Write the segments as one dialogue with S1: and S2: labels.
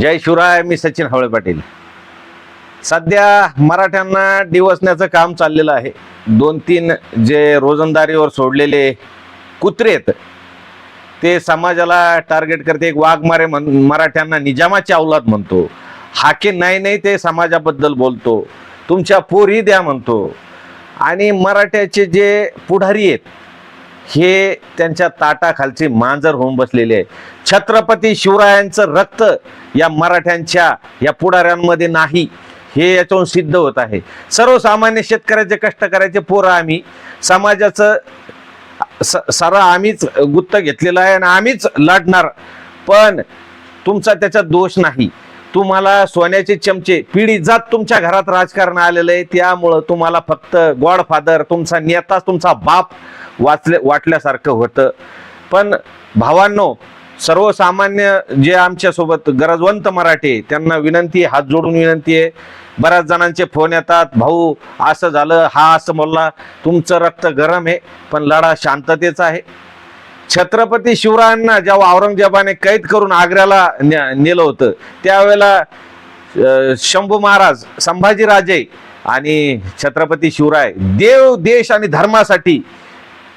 S1: जय शिवराय मी सचिन हवळे पाटील. सध्या मराठ्यांना डिवसण्याचं काम चाललेलं आहे. दोन तीन जे रोजंदारीवर सोडलेले कुत्रे आहेत ते समाजाला टार्गेट करते. एक वाघमारे म्हण मराठ्यांना निजामाची अवलाद म्हणतो. हाके नाही नाही ते समाजाबद्दल बोलतो. तुमच्या पोरी द्या म्हणतो. आणि मराठ्याचे जे पुढारी आहेत हे त्यांच्या ताटाखालचे मांजर होऊन बसलेले आहे. छत्रपती शिवरायांचं रक्त या मराठ्यांच्या या पुढाऱ्यांमध्ये नाही. हे याच्याहून सिद्ध होत आहे. सर्वसामान्य शेतकऱ्याचे कष्ट करायचे पोरं आम्ही. समाजाचं स आम्हीच गुत्त घेतलेलं आहे आणि आम्हीच लढणार. पण तुमचा त्याच्यात दोष नाही. तुम्हाला सोन्याचे चमचे पिढी जात तुमच्या घरात राजकारण आलेलं आहे त्यामुळं तुम्हाला फक्त गॉडफादर तुमचा नेता तुमचा बाप वाचले वाटल्यासारखं होतं. पण भावांनो सर्वसामान्य जे आमच्यासोबत गरजवंत मराठी आहे, त्यांना विनंती हात जोडून विनंती आहे. बऱ्याच जणांचे फोन येतात भाऊ असं झालं हा असं बोलला तुमचं रक्त गरम आहे पण लढा शांततेचा आहे. छत्रपती शिवरायांना जेव्हा औरंगजेबाने कैद करून आग्र्याला नेलं होतं त्यावेळेला शंभू महाराज संभाजीराजे आणि छत्रपती शिवराय देव देश आणि धर्मासाठी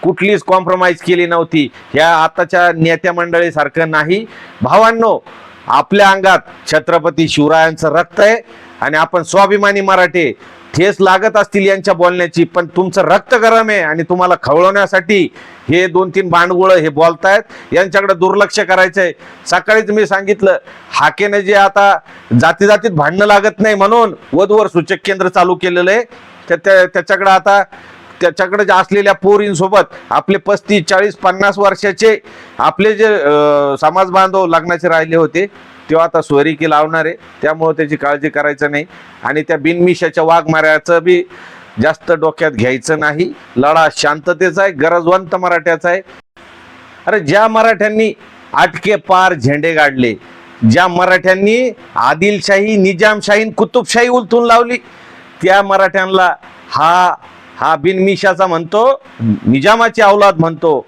S1: कुठलीच कॉम्प्रोमाइज केली नव्हती. ह्या आताच्या नेत्या मंडळीसारखं नाही. भावांनो आपल्या अंगात छत्रपती शिवरायांचं रक्त आहे आणि आपण स्वाभिमानी मराठे ठेस लागत असतील यांच्या बोलण्याची पण तुमचं रक्त गरम आहे आणि तुम्हाला खवळवण्यासाठी हे दोन तीन भांडगुळं हे बोलतायत. यांच्याकडे दुर्लक्ष करायचं आहे सकाळीच मी सांगितलं हाकेने जे आता जाती जातीत भांडणं लागत नाही म्हणून वधवर सूचक केंद्र चालू केलेलं आहे. त्या- त्याच्याकडे आता त्याच्याकडे असलेल्या पोरींसोबत आपले पस्तीस चाळीस पन्नास वर्षाचे आपले जे समाज बांधव लग्नाचे राहिले होते तेव्हा आता स्वरिकी लावणार आहे त्यामुळे त्याची काळजी करायचं नाही. आणि त्या बिनमिशाच्या वाघमाऱ्याचं बी जास्त डोक्यात घ्यायचं नाही. लढा शांततेचा आहे गरजवंत मराठ्याचा आहे. अरे ज्या मराठ्यांनी आटके पार झेंडे गाडले ज्या मराठ्यांनी आदिलशाही निजामशाही कुतुबशाही उलथून लावली त्या मराठ्यांना हा हा बिनमिशाचा म्हणतो निजामाची अवलाद म्हणतो.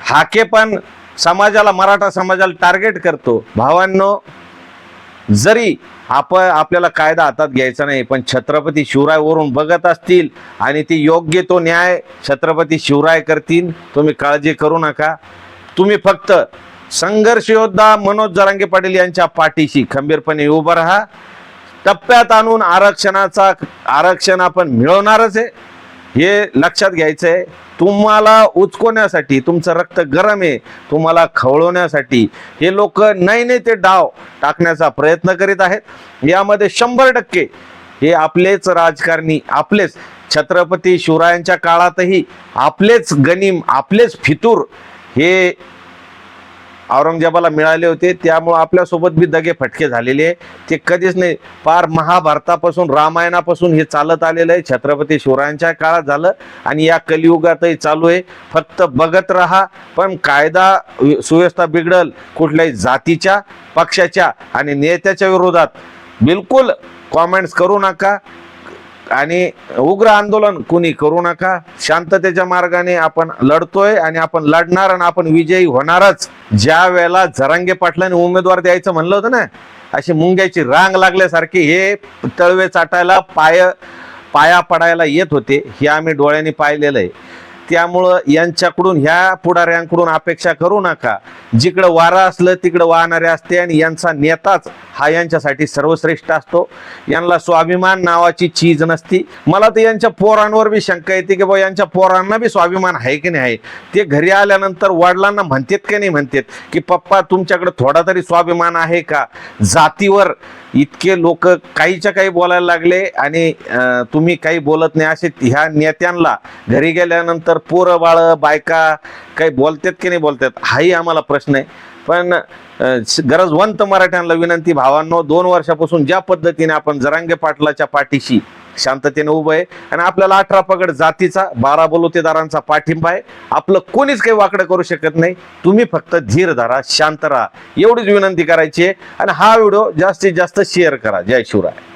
S1: हाके पण समाजाला मराठा समाजाला टार्गेट करतो. भावांनो जरी आपण आपल्याला कायदा हातात घ्यायचा नाही पण छत्रपती शिवराय वरून बघत असतील आणि ती योग्य तो न्याय छत्रपती शिवराय करतील तुम्ही काळजी करू नका. तुम्ही फक्त संघर्ष योद्धा मनोज जरांगे पाटील यांच्या पाठीशी खंबीरपणे उभं राहा. टप्प्यात आणून आरक्षणाचा आरक्षण आपण मिळवणारच आहे. हे लक्षात घ्यायचं आहे तुम्हाला उचकवण्यासाठी तुमचं रक्त गरम आहे तुम्हाला खवळवण्यासाठी हे लोक नाही नाही ते डाव टाकण्याचा प्रयत्न करीत आहेत. यामध्ये शंभर टक्के हे आपलेच राजकारणी आपलेच छत्रपती शिवरायांच्या काळातही आपलेच गनिम आपलेच फितूर हे औरंगजेबाला मिळाले होते. त्यामुळे आपल्यासोबत बी दगे फटके झालेले आहे. ते कधीच नाही. पार महाभारतापासून रामायणापासून हे चालत आलेलं आहे. छत्रपती शिवरायांच्या काळात झालं. आणि या कलियुगातही चालू आहे. फक्त बघत राहा. पण कायदा सुव्यवस्था बिघडल कुठल्याही जातीच्या पक्षाच्या आणि नेत्याच्या विरोधात. बिलकुल कॉमेंट्स करू नका. आणि उग्र आंदोलन कुणी करू नका शांततेच्या मार्गाने आपण लढतोय आणि आपण लढणार आणि आपण विजयी होणारच. ज्या वेळेला झरांगे पाटलाने उमेदवार द्यायचं म्हणलं होतं ना अशी मुंग्याची रांग लागल्यासारखी हे तळवे चाटायला पाय पाया पडायला येत होते हे आम्ही डोळ्यांनी पाहिलेलं आहे. त्यामुळं यांच्याकडून ह्या पुढाऱ्यांकडून अपेक्षा करू नका. जिकडं वारा असलं तिकडं वाहणारे असते आणि यांचा नेताच हा यांच्यासाठी सर्वश्रेष्ठ असतो. यांना स्वाभिमान नावाची चीज नसती. मला तर यांच्या पोरांवर बी शंका येते की बा यांच्या पोरांना बी स्वाभिमान आहे की नाही? आहे ते घरी आल्यानंतर वडिलांना म्हणतात की नाही म्हणतात की पप्पा तुमच्याकडे थोडा तरी स्वाभिमान आहे का? जातीवर इतके लोक काहीच्या काही बोलायला लागले आणि तुम्ही काही बोलत नाही असे ह्या नेत्यांना घरी गेल्यानंतर पोरं बाळ बायका काही बोलतात की नाही बोलतात हाही आम्हाला प्रश्न आहे. पण गरजवंत मराठ्यांना विनंती भावांनो दोन वर्षापासून ज्या पद्धतीने आपण जरांगे पाटलाच्या पाठीशी शांततेने उभं आहे आणि आपल्याला अठरा पगड जातीचा बारा बलुतेदारांचा पाठिंबा आहे आपलं कोणीच काही वाकडं करू शकत नाही. तुम्ही फक्त धीर धरा शांत राहा. एवढीच विनंती करायची आहे आणि हा व्हिडिओ जास्तीत जास्त शेअर करा. जय शिवराय.